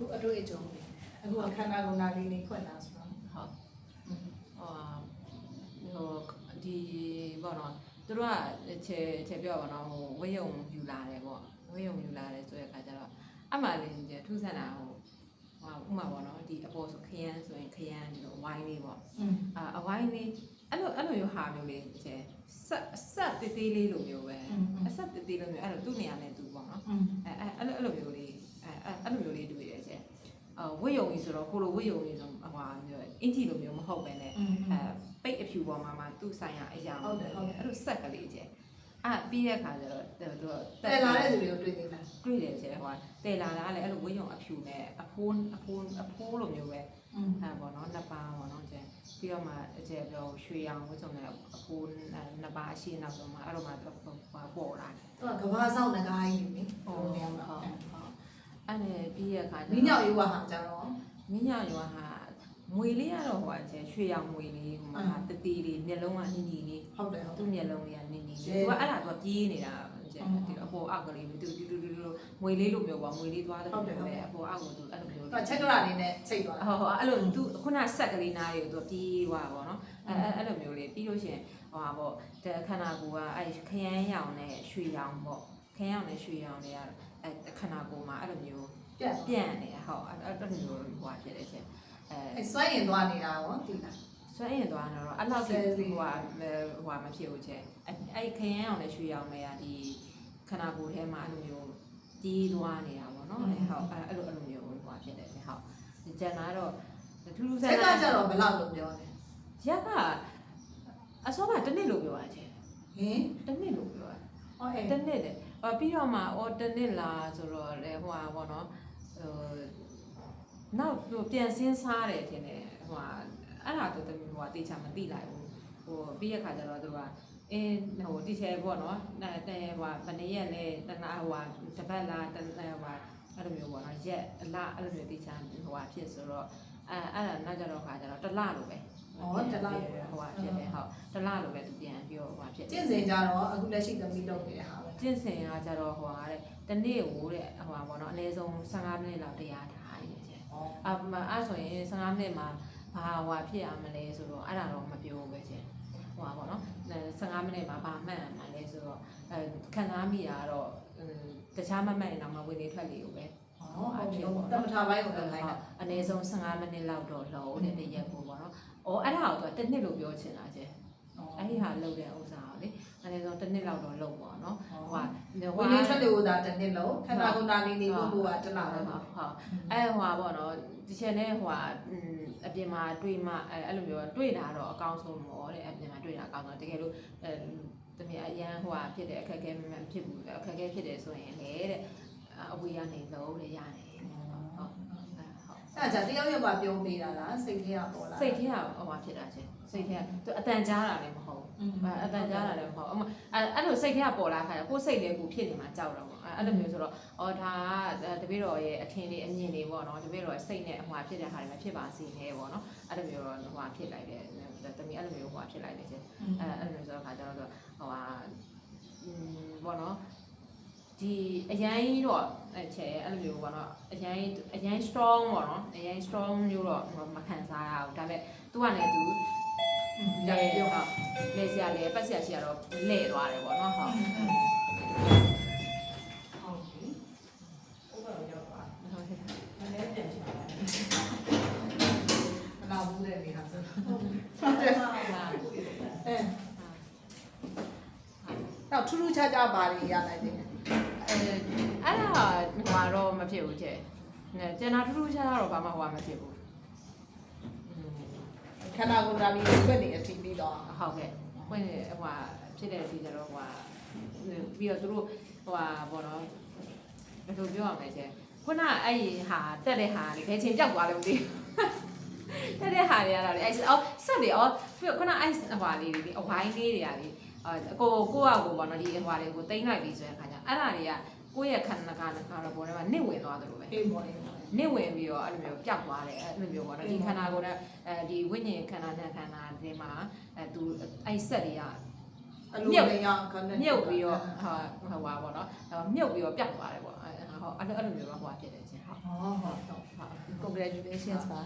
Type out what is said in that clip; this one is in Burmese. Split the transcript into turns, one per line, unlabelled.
သူအတွေ့အကြုံတွေအခုကခန္ဓာကိုယ်နာလေးနေခွင့်လာဆိုတော့
ဟုတ်ဟိုဒီဘောနော်သူတို့ကခြေခြေပြောပါတော့ဟိုဝိယုံယူလာတယ်ပေါ့ဝိယုံယူလာတယ်ဆိုတဲ့အခါကျတော့အမှလေးကြီးထူးဆန်းတာဟိုဟိုဥမာပေါ့နော်ဒီအပေါ်ဆိုခရမ်းဆိုရင်ခရမ်းဒီလိုဝိုင်းလေးပေါ့အာအဝိုင်းလေးအဲ့လိုအဲ့လိုရောဟာမျိုးလေးခြေဆက်ဆက်တေးသေးလေးလိုမျိုးပဲအဆက်တေးသေးလိုမျိုးအဲ့လိုသူ့နေရာနဲ့သူပေါ့နော်အဲအဲ့လိုအဲ့လိုမျိုးလေးအဲအဲ့လိုမျိုး ဝစ်ယုံကြီးဆိုတော့ကိုလိုဝစ်ယုံကြီးဆိုဟိုအင်ဂျီလိုမျိုးမဟုတ်ပဲနဲ့အဲပိတ်အဖြူပေါ်မှာမှသူ့ဆိုင်ရာအရာ
ဟုတ်တယ်ဟုတ်တယ်
အဲ့လိုဆက်ကလေးကျဲအဲ့ပြီးတဲ့ခါကျတော့သူက
တယ်လာတဲ့သူတွေကိုတွေ့နေလား
တွေ့တယ်ကျဲဟိုတယ်လာတာလည်းအဲ့လိုဝစ်ယုံအဖြူနဲ့အဖိုးအဖိုးအဖိုးလိုမျိုးပဲအဲပေါ့နော်နှစ်ပါးပေါ့နော်ကျဲပြီးတော့မှအကျဲပြောရွှေရောင်ဝစ်စုံနဲ့အဖိုးနှစ်ပါးအရှိနောက်ဆုံးမှအဲ့လိုမှပေါ်လာတယ်
သူကကဘာဆောင်ငကားကြီးလေ
ဟို
နေရာမှာ
အဲ့နဲ့ပြီးတဲ့ခါကျ
မင်းညောင်ရွာဟာကြတော့
မင်းညရွာဟာငွေလေးကတော့ဟိုအကျရွှေရောင်ငွေလေးဟိုမှာတတီးလေးမျက်လုံးကနီနီလေး
ဟုတ်တယ်ဟုတ်
သူ့မျက်လုံးလေးကနီနီ
ရှဲ
လေးသူကအဲ့ဒါသူကပြေးနေတာကျ
အင်း
ဒီအပေါ်အောက်ကလေးသူတူတူတူတူငွေလေးလိုမျိုးပေါ့ငွေလေးသွားတယ်
ဟုတ်တယ်ဟုတ်တယ်
အပေါ်အောက်ကိုသူအဲ့လိုမျိုး
သူကချက်ကရလေးနဲ့ချိတ်သွားတာ
ဟောဟောအဲ့လိုသူခုနဆက်ကလေးနားတွေကိုသူပြေးသွားပါတော့အဲအဲ့လိုမျိုးလေးပြီးလို့ရှိရင်ဟိုဟာပေါ့တဲ့ခန္ဓာကိုယ်ကအဲ့ခရမ်းရောင်နဲ့ရွှေရောင်ပေါ့ခရမ်းရောင်နဲ့ရွှေရောင်တွေက အဲ့ခန္ဓာကိုယ်မှာအဲ့လိုမျိုး
ပြတ်
ပြန့်နေတာဟုတ်အဲ့အဲ့လိုမျိုးဟိုဟာဖြစ်တယ်ချင်းအဲ
အဲစွန့်ရင်သွားနေတာရောဒီလား
ဆွဲရင်သွားတော့အဲ့လောက်ထိ
ဆဲ
ဟို
လေး
ဟာဟိုဟာမဖြစ်ဘူးချင်းအဲ့အဲ့ခရမ်းအောင်နဲ့ရွှေအောင်နဲ့ကဒီခန္ဓာကိုယ်ထဲမှာအဲ့လိုမျိုးတီးသွားနေတာပေါ့နော်အဲ့ဟုတ်အဲ့အဲ့လိုအဲ့လိုမျိုးဟိုဟာဖြစ်တယ်ချင်းဟုတ်ဒီကျန်တာတော့ထူးထူးဆ
ချ
န်း
က်က
ဆန်း
ကြတော့ဘယ်လောက်လို့ပြောလဲ
ရက်ကအစောကတစ်နှစ်လို့ပြောရချင်း
ဟင်
တစ်နှစ်လို့ပြောရ
ဟောအဲ
တစ်နှစ်တယ် အော်ပြီးတော့မှအော်တစ်နှစ်လားဆိုတော့လေဟိုဟာပေါ့နော်ဟိုနောက်ဟိုပြန်စင်းစားတယ်ထင်တယ်ဟိုဟာအဲ့ဒါတော့တမီးဟိုဟာတေချာမသိလိုက်ဘူးဟိုပြီးရခါကျတော့သူကအင်းဟိုတီချယ်ပေါ့နော်အဲတဲဟိုဟာဗနေရက်လဲတနာဟိုဟာတစ်ပတ်လားတဟိုဟာအဲ့လိုမျိုးပေါ့နော်ရက်အလားအဲ့လိုမျိုးတေချာဟိုဟာဖြစ်ဆိုတော့အဲအဲ့ဒါနောက်ကြတော့ခါကျတော့တစ်လလိုပဲ
ဟောတလား
ဟိုဟာဖြစ်တယ်ဟုတ်တစ်လလိုပဲသူပြန်ပြောဟိုဟာဖြစ်တယ်
ကျင့်စဉ်ကြတော့အခုလက်ရှိသမီးလုပ်နေတဲ့ဟာပဲ
ကျင့်စဉ်ကကြတော့ဟိုဟာတဲ့တနေ့ကိုတဲ့ဟိုဟာပေါ့နော်အနည်းဆုံး15မိနစ်လောက်တရားထားရတယ်ကျ
ဟော
အမအဲ့ဆိုရင်15မိနစ်မှာဘာဟိုဟာဖြစ်ရမလဲဆိုတော့အဲ့ဒါတော့မပြောဘူးပဲကျဟိုဟာပေါ့နော်15မိနစ်မှာဘာမှန်မှန်လဲဆိုတော့အဲခံစားမိတာကတော့တခြားမမှန်ရင်တော့မဝင်နေထွက်လေကိုပဲ
ဟောဟုတ်ပြီတမထာပိုင်းကိုလည်းခိုင်းတာ
အနည်းဆုံး15မိနစ်လောက်တော့လုံးတဲ့တရက်ကိုပေါ့နော်။အော်အဲ့ဒါကိုသူကတစ်နှစ်လို့ပြောချင်တာကျ အဲ့ဒီဟာလုပ်တဲ့ဥစ္စာကိုလေအနည်းဆုံးတစ်နှစ်လောက်တော့လုပ်ပါနော်။ဟိုဟာ
ဝင်နေထွက်လို့သာတစ်နှစ်လုံးခန္ဓာကိုယ်နာနေနေဖို့ကတလား
ဟု
ပဲ
တ်ဟုတ်ဟုတ်အဲဟိုဟာပေါ့နော်ဒီချက်နဲ့ဟိုဟာအပြင်မှာတွေ့မှအဲအဲ့လိုမျိုးတွေ့တာတော့အကောင်းဆုံးပေါ့တဲ့အပြင်မှာတွေ့တာအကောင်းဆုံးတကယ်လို့အဲတမီးအရန်ဟိုဟာဖြစ်တယ်အခက်အခဲမဖြစ်ဘူးအခက်အခဲဖြစ်တယ်ဆိုရင်လေတဲ့အဝေးကနေလုံးလေရတယ်ဟုတ်ဟုတ်ဟုတ်
အဲ့ဒါကြတယောက်ယောက်ပါပြုံးပေးတာလားစိတ်ထဲကပေါ်လာ
စိတ်ထဲကဟိုဟာဖြစ်တာချင်းစိတ်ထဲကသူအတန်ကြားတာလည်းမဟုတ်ဘူးအဲအတန်ကြားတာလည်းမဟုတ်အမအဲအဲ့လိုစိတ်ထဲကပေါ်လာခါကျကိုယ်စိတ်လေးကိုဖြစ်နေမှာကြောက်တော့ပေါ့အဲအဲ့လိုမျိုးဆိုတော့အော်ဒါကတပည့်တော်ရဲ့အထင်လေးအမြင်လေးပေါ့နော်တပည့်တော်စိတ်နဲ့ဟိုဟာဖြစ်တဲ့ဟာတွေမဖြစ်ပါစေနဲ့ပေါ့နော်အဲ့လိုမျိုးတော့ဟိုဟာဖြစ်လိုက်တယ်တမီးအဲ့လိုမျိုးဟိုဟာဖြစ်လိုက်တယ်ချင်းအဲအဲ့လိုမျိုးဆိုတော့ခါကျတော့ဟိုဟာอืมပေါ့နော်ဒီအရင်တော့ အဲချေအဲ့လိုမျိုးပေါ့နော်အရင်အရင် strong ပေါ့နော်အရင် strong မျိုးတော့မခံစားရဘူးဒါပေမဲ့သူကလည်းသူ
ရ
လေ
ပြော
ဟုတ်လေဆရာလေပတ်ဆရာရှိရတော့လဲ့သွားတယ်ပေါ့နော်ဟုတ်
ဟုတ်ပြီဥပဒေရောက်ပါ
ဟုတ်ကဲ့
မလဲပြန်ချင်ပါမလာဘူးတဲ့နေဟာဆိုဟုတ်တယ်အဲတော့ထူးထူးခြားခြားပါတွေရလိုက်တယ်
အဲ အဲ့ဒါဟိုကတော့မဖြစ်ဘူးတဲ့နဲကျန်တာထူးထူးခြားခြားတော့ဘာမှဟိုကမဖြစ်ဘူး
ခန္ဓာကိုယ်ဓာတ်လေးပြည့်နေအထိပြီးတော့
ဟုတ်ကဲ့ဝင်ဟိုဖြစ်တဲ့အချိန်ကျတော့ဟိုပြီးတော့သူတို့ဟိုဘောနော်ဘယ်လိုပြောရမလဲကျခုနအဲ့ဒီဟာတက်တဲ့ဟာလေခဲချင်းပြောက်သွားလို့မသိဘူးတက်တဲ့ဟာတွေကတော့လေအဲ့အော်ဆက်တယ်အော်ခုနအဲ့ဟိုလေးတွေအဝိုင်းလေးတွေကလေအာကိုကိုကကိုပေါ့နော်ဒီဟိုဟာတွေကိုတိမ့်လိုက်ပြီဆိုရင်ခါကျအဲ့ဒါတွေက ကိုယ့်ရဲ့ခန္ဓာကတော့ကတော့ပေါ်ထဲမှာနစ်ဝင်သွားတယ်လို့ပဲ
အေးပေါ်အေးပေါ်
နစ်ဝင်ပြီးတော့အဲ့လိုမျိုးပျောက်သွားတယ်အဲ့လိုမျိုးပေါ့နော်ဒီခန္ဓာကိုယ်နဲ့အဲဒီဝိညာဉ်ခန္ဓာနဲ့ခန္ဓာတွေမှာအဲသူအဲ့ဆက်တွေက
အလိုလည်းရခန္ဓာ
မြုပ်ပြီးတော့ဟာဟိုပါပေါ့နော်မြုပ်ပြီးတော့ပျောက်သွားတယ်ပေါ့အဲဟောအဲ့လိုအဲ့လိုမျိုးတော့ဟိုဖြစ်တယ်ချင်းဟုတ်
ဟောဟုတ်ဟုတ် congratulations ပါ